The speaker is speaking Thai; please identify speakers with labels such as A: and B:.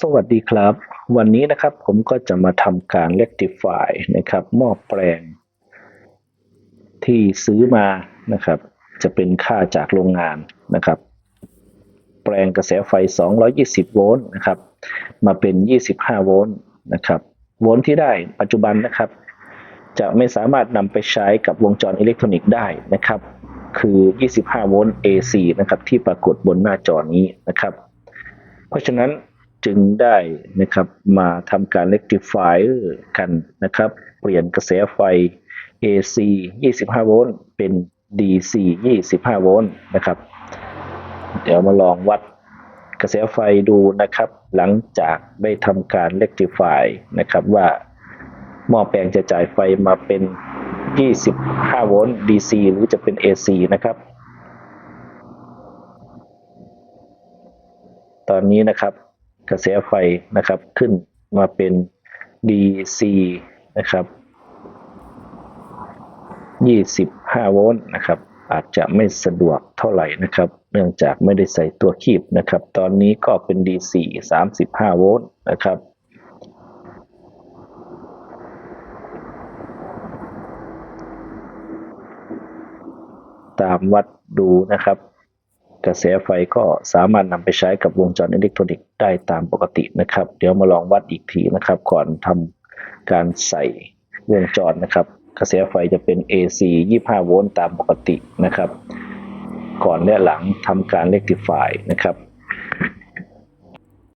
A: สวัสดีครับ วันนี้นะครับผมก็จะมาทำการ rectify นะครับหม้อแปลง ที่ซื้อมานะครับ จะเป็นค่าจากโรงงานนะครับ แปลงกระแสไฟ 220 โวลต์นะครับ มาเป็น 25 โวลต์นะครับโวลต์ที่ได้ปัจจุบันนะครับ จะไม่สามารถนำไปใช้กับวงจรอิเล็กทรอนิกส์ได้นะครับ คือ 25 โวลต์ AC นะครับที่ปรากฏบนหน้าจอนี้นะครับ เพราะฉะนั้น จึงได้นะครับมาทำการ rectify กันนะครับ เปลี่ยนกระแสไฟ AC 25 โวลต์เป็น DC 25 โวลต์นะครับ เดี๋ยวมาลองวัดกระแสไฟดูนะครับ หลังจากได้ทำการ rectify นะครับว่าหม้อแปลงจะจ่ายไฟมาเป็น 25 โวลต์ DC หรือจะเป็น AC นะครับ ตอนนี้นะครับ กระแสไฟนะครับขึ้นมาเป็น DC นะครับ25 โวลต์นะครับ อาจจะไม่สะดวกเท่าไหร่นะครับ เนื่องจากไม่ได้ใส่ตัวคีบนะครับ ตอนนี้ก็เป็น DC 35 โวลต์นะครับ ตามวัดดูนะครับ กระแสไฟก็สามารถนำไปใช้กับวงจรอิเล็กทรอนิกส์ได้ตามปกตินะครับ เดี๋ยวมาลองวัดอีกทีนะครับ ก่อนทำการใส่วงจรนะครับ กระแสไฟจะเป็น AC 25 โวลต์ตามปกตินะครับ ก่อนและหลังทำการเล็กติฟายนะครับ